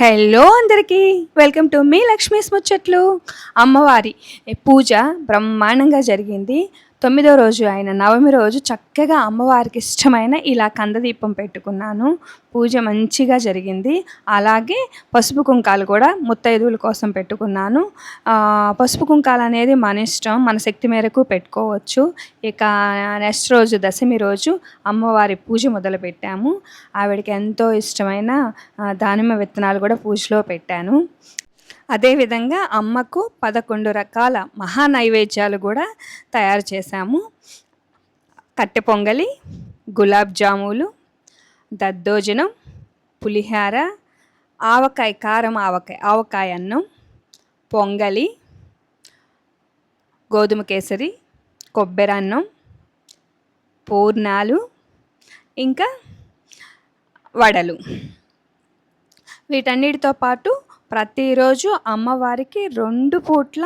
Hello అందరికీ welcome to me Lakshmi's ముచ్చట్లు. అమ్మవారి పూజ బ్రహ్మాండంగా జరిగింది. తొమ్మిదో రోజు అయిన నవమి రోజు చక్కగా అమ్మవారికి ఇష్టమైన ఇలా కందదీపం పెట్టుకున్నాను. పూజ మంచిగా జరిగింది. అలాగే పసుపు కుంకాలు కూడా ముత్తైదువుల కోసం పెట్టుకున్నాను. పసుపు కుంకాలు అనేది మన ఇష్టం మన శక్తి మేరకు పెట్టుకోవచ్చు. ఇక నెక్స్ట్ రోజు దశమి రోజు అమ్మవారి పూజ మొదలు పెట్టాము ఆవిడకి ఎంతో ఇష్టమైన దానిమ్మ విత్తనాలు కూడా పూజలో పెట్టాను. అదేవిధంగా అమ్మకు పదకొండు రకాల మహా నైవేద్యాలు కూడా తయారు చేశాము. కట్టె పొంగలి గులాబ్ జాములు దద్దోజనం పులిహార ఆవకాయ కారం ఆవకాయ ఆవకాయ అన్నం పొంగలి గోధుమ కేసరి కొబ్బరి అన్నం పూర్ణాలు ఇంకా వడలు. వీటన్నిటితో పాటు ప్రతిరోజు అమ్మవారికి రెండు పూట్ల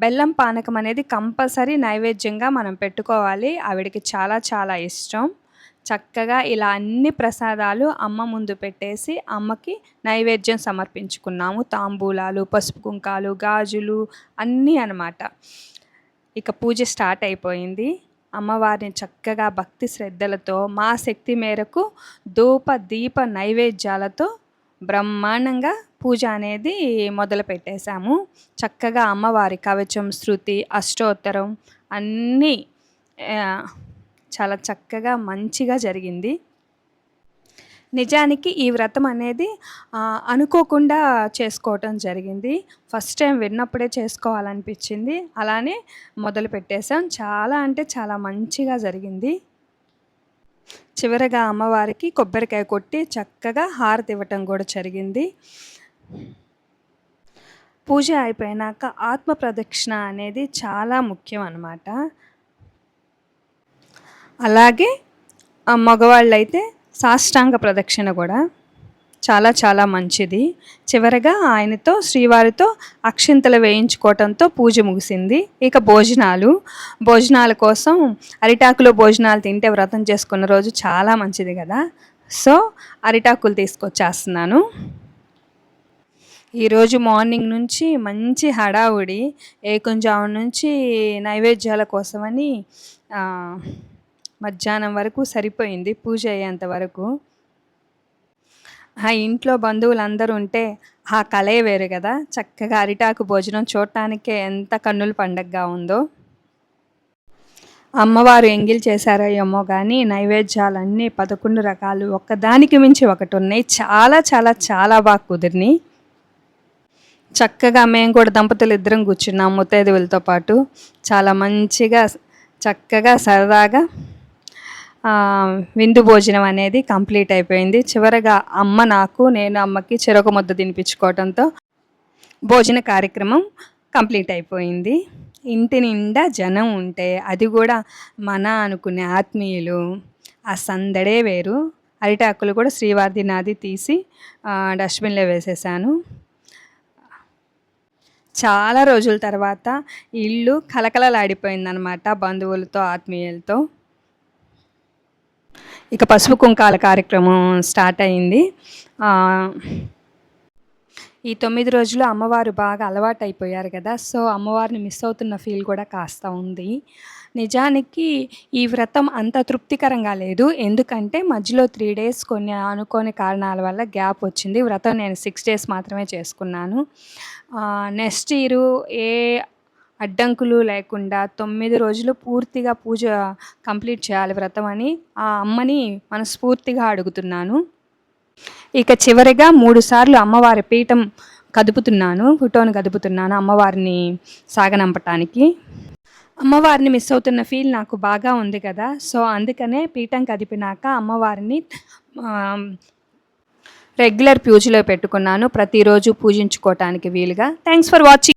బెల్లం పానకం అనేది కంపల్సరీ నైవేద్యంగా మనం పెట్టుకోవాలి. ఆవిడకి చాలా చాలా ఇష్టం. చక్కగా ఇలా అన్ని ప్రసాదాలు అమ్మ ముందు పెట్టేసి అమ్మకి నైవేద్యం సమర్పించుకున్నాము. తాంబూలాలు పసుపు కుంకాలు గాజులు అన్నీ అన్నమాట. ఇక పూజ స్టార్ట్ అయిపోయింది. అమ్మవారిని చక్కగా భక్తి శ్రద్ధలతో మా శక్తి మేరకు ధూప దీప నైవేద్యాలతో బ్రహ్మాండంగా పూజ అనేది మొదలు పెట్టేశాము చక్కగా అమ్మవారి కవచం శృతి అష్టోత్తరం అన్నీ చాలా చక్కగా మంచిగా జరిగింది. నిజానికి ఈ వ్రతం అనేది అనుకోకుండా చేసుకోవటం జరిగింది. ఫస్ట్ టైం విన్నప్పుడే చేసుకోవాలనిపించింది. అలానే మొదలు పెట్టేశాం చాలా అంటే చాలా మంచిగా జరిగింది. చివరగా అమ్మవారికి కొబ్బరికాయ కొట్టి చక్కగా హారతి ఇవ్వటం కూడా జరిగింది. పూజ అయిపోయినాక ఆత్మ ప్రదక్షిణ అనేది చాలా ముఖ్యం అన్నమాట. అలాగే ఆ మగవాళ్ళైతే సాష్టాంగ ప్రదక్షిణ కూడా. చాలా చాలా మంచిది. చివరగా ఆయనతో శ్రీవారితో అక్షింతలు వేయించుకోవటంతో పూజ ముగిసింది. ఇక భోజనాలు. భోజనాల కోసం అరిటాకులో భోజనాలు తింటే వ్రతం చేసుకున్న రోజు చాలా మంచిది కదా. సో అరిటాకులు తీసుకొచ్చేస్తున్నాను. ఈరోజు మార్నింగ్ నుంచి మంచి హడావుడి ఏకుంజాము నుంచి నైవేద్యాల కోసమని మధ్యాహ్నం వరకు సరిపోయింది. పూజ అయ్యేంత వరకు. ఆ ఇంట్లో బంధువులు అందరూ ఉంటే ఆ కళే వేరు కదా. చక్కగా అరిటాకు భోజనం చూడటానికే ఎంత కన్నుల పండగగా ఉందో. అమ్మవారు ఎంగిల్ చేశారో ఏమో కానీ నైవేద్యాలన్నీ పదకొండు రకాలు ఒక్కదానికి మించి ఒకటి ఉన్నాయి చాలా చాలా చాలా బాగా కుదిరినాయి. చక్కగా మేము కూడా దంపతులు ఇద్దరం కూర్చున్నాం ముత్తైదువులతో పాటు. చాలా మంచిగా చక్కగా సరదాగా విందు భోజనం అనేది కంప్లీట్ అయిపోయింది. చివరగా అమ్మ నాకు నేను అమ్మకి చెరొక ముద్ద తినిపించుకోవడంతో భోజన కార్యక్రమం కంప్లీట్ అయిపోయింది. ఇంటి నిండా జనం ఉంటే అది కూడా మన అనుకునే ఆత్మీయులు ఆ సందడే వేరు. అరిటాకులు కూడా శ్రీవారిది నాది తీసి డస్ట్బిన్లో వేసేసాను. చాలా రోజుల తర్వాత ఇల్లు కలకలలాడిపోయిందనమాట బంధువులతో ఆత్మీయులతో. ఇక పసుపు కుంకాల కార్యక్రమం స్టార్ట్ అయింది. ఈ తొమ్మిది రోజులు అమ్మవారు బాగా అలవాటు అయిపోయారు కదా సో అమ్మవారిని మిస్ అవుతున్న ఫీల్ కూడా కాస్త ఉంది. నిజానికి ఈ వ్రతం అంత తృప్తికరంగా లేదు ఎందుకంటే మధ్యలో త్రీ డేస్ కొన్ని అనుకోని కారణాల వల్ల గ్యాప్ వచ్చింది. వ్రతం నేను సిక్స్ డేస్ మాత్రమే చేసుకున్నాను. నెక్స్ట్ ఇయర్ ఏ అడ్డంకులు లేకుండా తొమ్మిది రోజులు పూర్తిగా పూజ కంప్లీట్ చేయాలి వ్రతం అని ఆ అమ్మని మనస్ఫూర్తిగా అడుగుతున్నాను. ఇక చివరిగా మూడు సార్లు అమ్మవారి పీఠం కదుపుతున్నాను ఫోటోను కదుపుతున్నాను అమ్మవారిని సాగనంపటానికి. అమ్మవారిని మిస్ అవుతున్న ఫీల్ నాకు బాగా ఉంది కదా సో అందుకనే పీఠం కదిపినాక అమ్మవారిని రెగ్యులర్ పూజలో పెట్టుకున్నాను. ప్రతిరోజు పూజించుకోవటానికి వీలుగా. Thanks for watching